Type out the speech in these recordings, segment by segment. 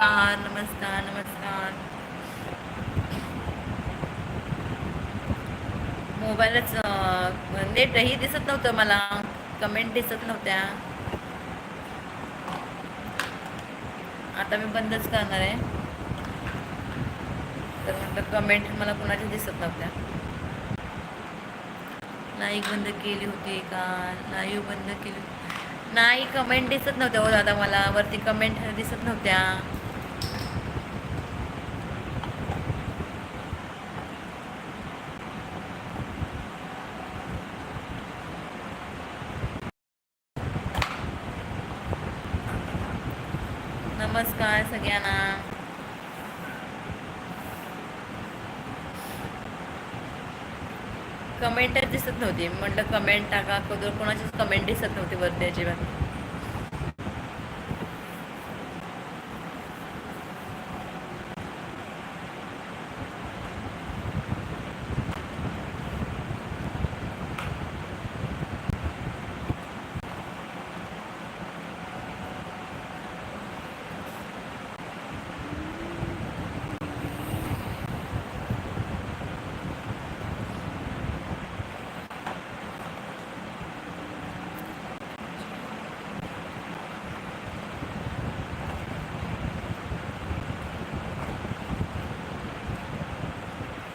नमस्कार नमस्कार नमस्कार. मोबाईलच नेटही दिसत नव्हतं मला. कमेंट दिसत नव्हत्या. आता मी बंदच करणार आहे. तर म्हटलं कमेंट मला कुणाच्या दिसत नव्हत्या. लाईक बंद केली होती का? लाईव्ह बंद केली नाही कमेंट दिसत नव्हत्या हो दादा मला. वरती कमेंट दिसत नव्हत्या नमस्कार सगळ्यांना. कमेंटच दिसत नव्हती. म्हटलं कमेंट टाका. कोणाचीच कमेंट दिसत नव्हती वरती अजिबात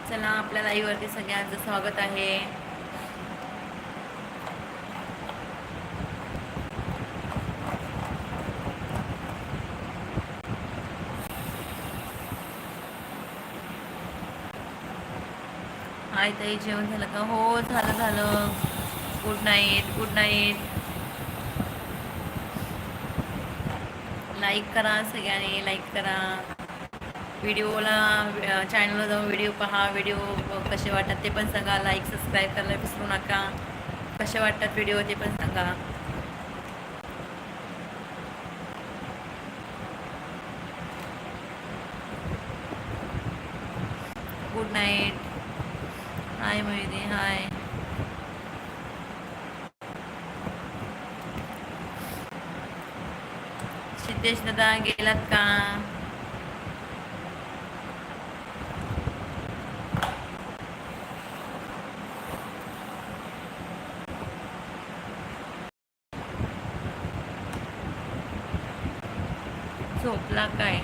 चला आपल्या लाईव्हवरती सगळ्यांचं स्वागत आहे. हाय ताई जेवण झालं का? हो झालं झालं. Good night good night like करा सगळ्यांनी लाईक करा. व्हिडिओला चॅनलला जाऊन व्हिडिओ पहा. व्हिडिओ कसे वाटतात ते पण सांगा. लाईक सबस्क्राईब करायला विसरू नका. कसे वाटतात व्हिडिओ ते पण सांगा. गुड नाईट हाय मोहिदी हाय सिद्धेश दादा गेलात का? झोपला काय?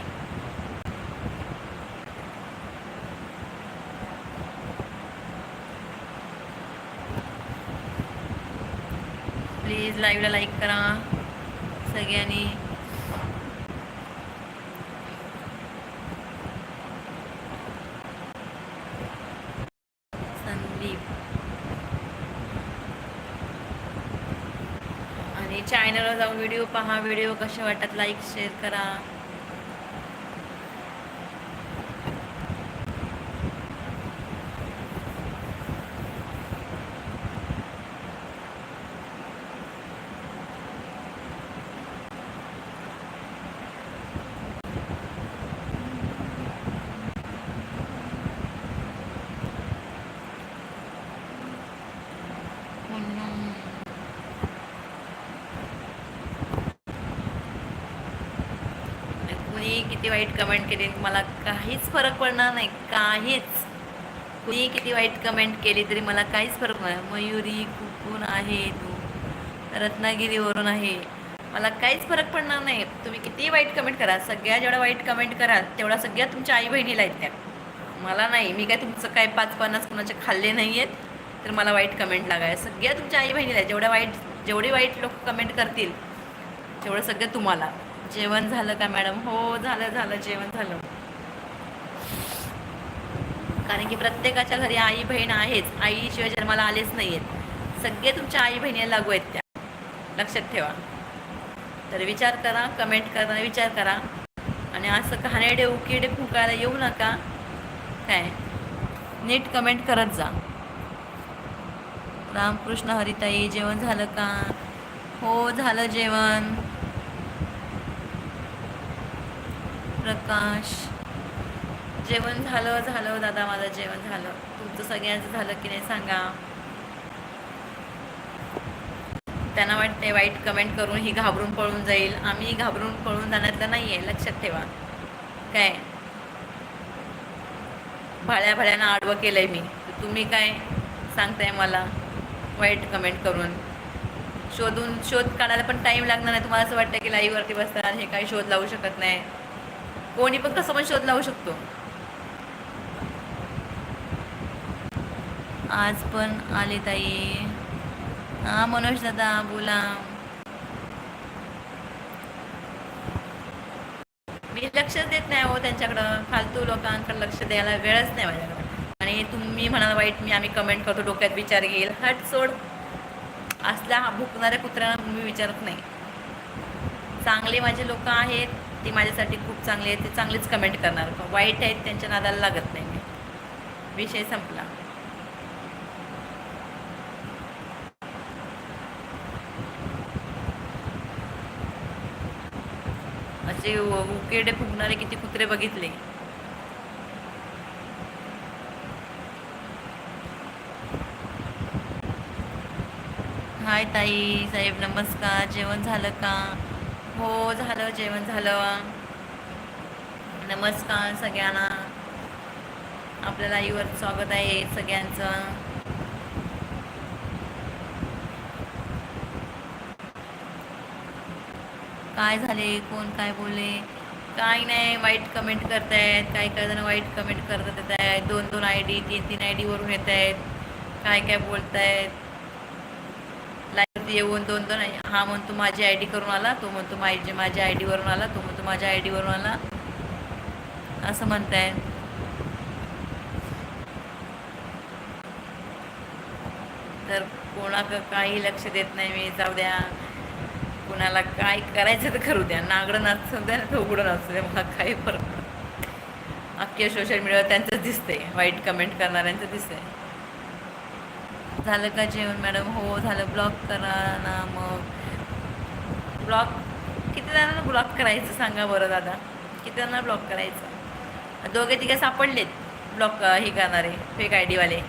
प्लीज लाईव्हला लाईक करा सगळ्यांनी. संदीप. चॅनलवर जाऊन व्हिडिओ पहा. व्हिडिओ कसे वाटतात लाईक शेअर करा म्हणून कुणी किती वाईट कमेंट केली मला काहीच फरक पडणार नाही काहीच. कुणी किती वाईट कमेंट केली तरी मला काहीच फरक पडणार नाही. मयुरी कुकून आहे तू. रत्नागिरीवरून आहे. मला काहीच फरक पडणार नाही. तुम्ही किती वाईट कमेंट करा. सगळ्या जेवढ्या वाईट कमेंट कराल तेवढा सगळ्या तुमच्या आई बहिणीला आहेत त्या. मला नाही. मी काय तुमचं काय पाच पन्नास कुणाचे खाल्ले नाही आहेत तर मला वाईट कमेंट लागाय सगळ्या तुमच्या आई बहिणीला आहेत. जेवढ्या वाईट जेवढे वाईट लोक कमेंट करतील तेवढं सगळं तुम्हाला. जेवण झालं का मॅडम? हो झालं झालं जेवण झालं. कारण की प्रत्येकाच्या घरी आई बहीण आहेच आईशिवाय जन्माला आलेच नाही आहेत सगळे तुमच्या आई बहिणीला लागू आहेत त्या. लक्षात ठेवा. तर विचार करा कमेंट करा विचार करा. आणि असं कहाणेडे उकिडे फुंकायला येऊ नका. काय? नीट कमेंट करत जा. रामकृष्ण हरिताई जेवण झालं का? हो झालं जेवण. प्रकाश. जेवण झालं झालं दादा माझं जेवण झालं. तुमचं सगळ्यांचं झालं की नाही सांगा. त्यांना वाटते वाईट कमेंट करून ही घाबरून पळून जाईल. आम्ही घाबरून पळून जाण्यातलं नाही आहे लक्षात ठेवा. काय? भाड्या भाड्यानं आडवं केलंय मी. तुम्ही काय सांगताय मला? वाईट कमेंट करून. शोधून शोध काढायला पण टाईम लागणार नाही. तुम्हाला असं वाटतं की लाईव्हवरती बसतात हे काही शोध लावू शकत नाही. कोणी पण कसं पण शोध लावू शकतो. आज पण आले ताई. हा मनोज दादा बोला. मी लक्षच देत नाही हो त्यांच्याकडं. फालतू लोकांकडे लक्ष द्यायला वेळच नाही माझ्याकडं. आणि तुम्ही म्हणाल वाईट मी आम्ही कमेंट करतो डोक्यात विचार घेईल हट सोड. असल्या भुकणाऱ्या कुत्र्यांना मी विचारत नाही. चांगले माझे लोक आहेत. ते माझ्यासाठी खूप चांगले आहेत ते चांगलेच कमेंट करणार. वाईट आहेत त्यांच्या नादाला लागत नाही मी. विषय संपला. असे उ- उकेडे फुगणारे किती कुत्रे बघितले. हाय ताई साहेब नमस्कार. जेवण झालं का? हो झालं जेवण झालं. नमस्कार सगळ्यांना. आपल्या लाईव्हवर स्वागत आहे सगळ्यांचं. काय झाले? कोण काय बोलले? काय नाही वाईट कमेंट करतायत काही काही जण वाईट कमेंट करत येत आहेत. दोन दोन आय डी तीन तीन आय डीवरून येत आहेत. काय काय बोलतायत लाईव्ह येऊन दोन दोन हा म्हणतो माझी आय डी करून आला तो म्हणतो माझी माझ्या आय डीवरून आला तो म्हणतो माझ्या आय डीवरून आला. असं म्हणतायत तर कोणाक काही लक्ष देत नाही मी जाऊ द्या. कुणाला काय करायचं तर करू द्या. नागडं नाचू द्या ना उघडं नाचू द्या. मला काही फरक पडत अख्ख्या सोशल मीडियावर त्यांचंच दिसतंय. वाईट कमेंट करणाऱ्यांचं दिसतंय. झालं का जेवण मॅडम? हो झालं. ब्लॉक करा ना मग. ब्लॉक किती जणांना ब्लॉक करायचं सांगा बरं दादा. किती जणांना ब्लॉक करायचं? दोघे तिघे सापडलेत ब्लॉक हे करणारे फेक आय डीवाले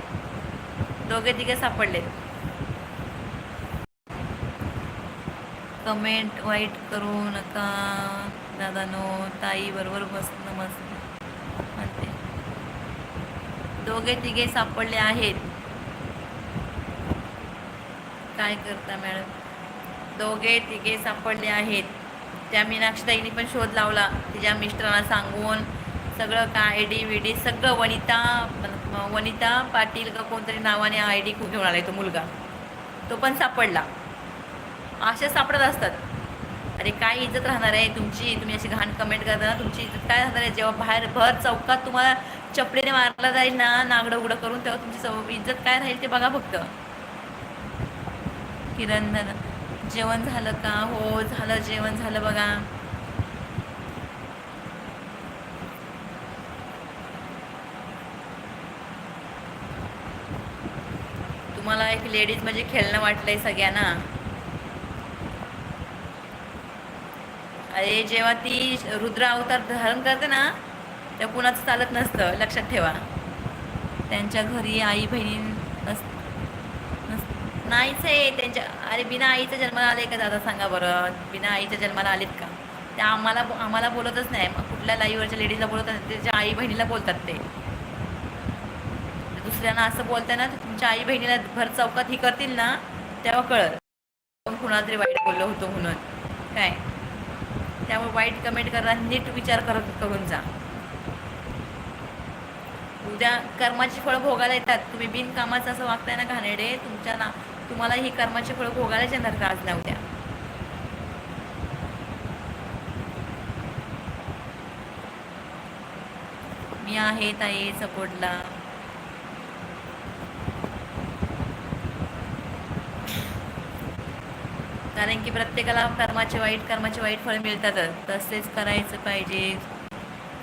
दोघे तिघे सापडलेत. कमेंट वाईट करू नका दादा नो ताई बरोबर बसणं मस्त म्हणते. दोघे तिघे सापडले आहेत. काय करता मॅडम? दोघे तिघे सापडले आहेत. त्या मीनाक्षीताईने पण शोध लावला. तिच्या मिस्टरांना सांगून सगळं काय आय डी विडी सगळं वनिता वनिता पाटील का कोणतरी नावाने आय डी खूप घेऊन आलाय तो मुलगा? तो पण सापडला. असे सापडत असतात. अरे काय इज्जत राहणार आहे तुमची? तुम्ही अशी घाण कमेंट करताना तुमची इज्जत काय राहणार आहे? जेव्हा बाहेर भर चौकात तुम्हाला चपडीने मारला जाईल ना नागडं उघडं करून तेव्हा तुमची चौ इज्जत काय राहील ते बघा फक्त. किरण जेवण झालं का? हो झालं जेवण झालं बघा. तुम्हाला एक लेडीज म्हणजे खेळणं वाटलंय सगळ्यांना. अरे जेव्हा ती रुद्र अवतार धारण करते ना तेव्हा कुणाचं चालत नसतं. लक्षात ठेवा. त्यांच्या घरी आई बहिणी नस नाहीच आहे त्यांच्या अरे बिना आईच्या जन्माला आले का दादा सांगा बरं? बिना आईच्या जन्माला आलेत का? त्या आम्हाला आम्हाला बोलतच नाही. मग कुठल्या लाईवरच्या लेडीजला बोलत नाही त्याच्या आई बहिणीला बोलतात ते. दुसऱ्यांना असं बोलताय ना तुमच्या आई बहिणीला भर चौकात ही करतील ना तेव्हा कळत कुणाला तरी वाईट बोललो होतो म्हणून. काय? त्यामुळे वाईट कमेंट करा नीट विचार करत करून जा. उद्या कर्माची फळं भोगायला येतात. तुम्ही बिनकामाचं असं वागताय ना घाणेडे तुमच्या ना तुम्हाला ही कर्माची फळ भोगायलाच येणार का आज ना उद्या? मी आहे ताई सपोर्टला. कारण की प्रत्येकाला कर्माचे वाईट कर्माचे वाईट फळ मिळतातच. तसेच करायचं पाहिजे.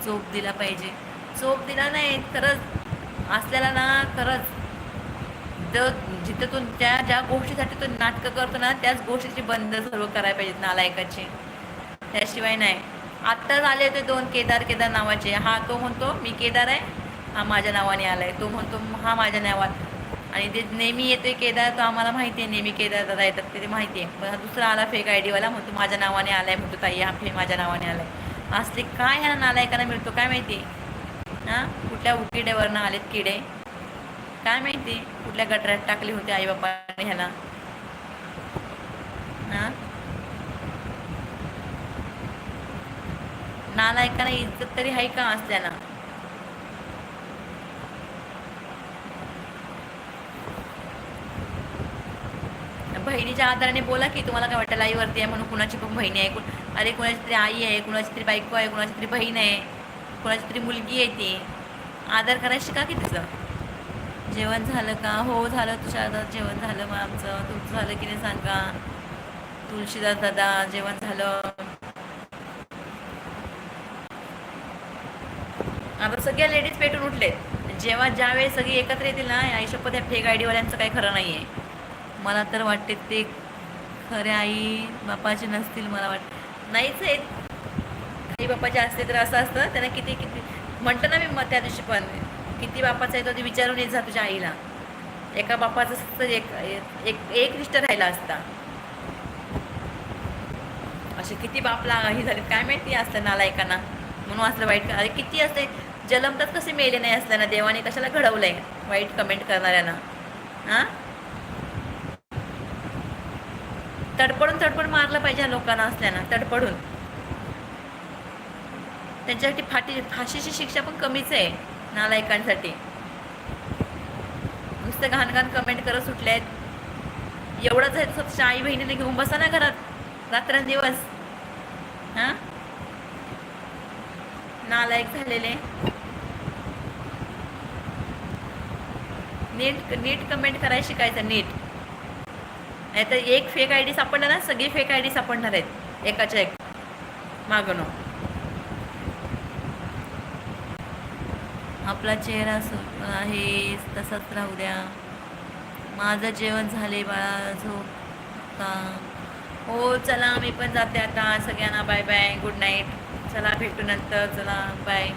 चोप दिला पाहिजे. चोप दिला नाही खरंच. असल्याला ना खरंच. जो जिथं तो ज्या ज्या गोष्टीसाठी तो नाटकं करतो ना त्याच गोष्टीची बंद सर्व करायला पाहिजेत नालायकाचे. त्याशिवाय नाही. आत्ताच आले होते दोन केदार केदार नावाचे. हा तो म्हणतो मी केदार आहे हा माझ्या नावाने आलाय. तो म्हणतो हा माझ्या नावात. आणि ते नेहमी येतोय केदार तो आम्हाला माहिती आहे नेहमी केदार दादा येतात ते माहिती आहे. पण हा दुसरा आला फेक आय डीवाला म्हणतो माझ्या नावाने आलाय म्हणतो ताई हा फे माझ्या नावाने आलाय. असले काय ह्या नालायकांना मिळतो काय माहिती? हां? कुठल्या उकिड्यावरनं आलेत किडे? काय माहिती? कुठल्या गटऱ्यात टाकले होते आई बापाने ह्याला नालायकाला इज्जत तरी आहे का असल्याला? बहिणीच्या आधाराने बोला की तुम्हाला काय वाटतं आईवरती आहे म्हणून कुणाची पण बहिणी आहे? अरे कुणाची तरी आई आहे कुणाची तरी बायको आहे कुणाची तरी बहीण आहे कुणाची तरी मुलगी आहे ती. आदर करायला शिका की तिचं जेवण झालं का? हो झालं तुझ्या आता जेवण झालं मग आमचं. तुमचं झालं की नाही सांगा? तुळशीदास दादा जेवण झालं. आता सगळ्या लेडीज पेटून उठले जेव्हा ज्यावेळेस सगळी एकत्र येतील ना आयुष्यपद या फेक आयडीवाल्यांचं काही खरं नाही आहे मला तर वाटते ते खरे आई बापाचे नसतील मला वाट नाहीच आहेत. आई बापाचे असते तर असं असतं. त्यांना किती किती म्हणतो ना मी मग त्या दिवशी पण किती बापाचा येतो ते विचारून येत जा तुझ्या आईला. एका बापाचं एक एक एक रिष्ट राहिला असता. असे किती बापला ही झाले. काय माहिती असतं नालायकांना. म्हणून असलं वाईट अरे किती असते. जलमतात कसे मेले नाही असताना देवाने कशाला घडवलंय? वाईट कमेंट करणाऱ्यांना. हां? तडपडून तडपड मारलं पाहिजे लोकांना असल्यानं. तडपडून. त्यांच्यासाठी फाटी फाशीची शिक्षा पण कमीच आहे नालायकांसाठी. नुसतं घाण घाण कमेंट करत सुटले आहेत. एवढंच आहे स्वतःच्या आई बहिणीने घेऊन बसा ना घरात रात्रंदिवस. हां? नालायक झालेले. नीट नीट कमेंट करायला शिकायचं नीट. नाही तर एक फेक आय डी सापडला ना सगळी फेक आय डी सापडणार आहेत. एकाच्या एक. मागणं आपला चेहरा सु- आहे तसाच राहू द्या. माझं जेवण झाले बाळा झोप का हो चला मी पण जाते आता. सगळ्यांना बाय बाय गुड नाईट चला भेटू नंतर. चला बाय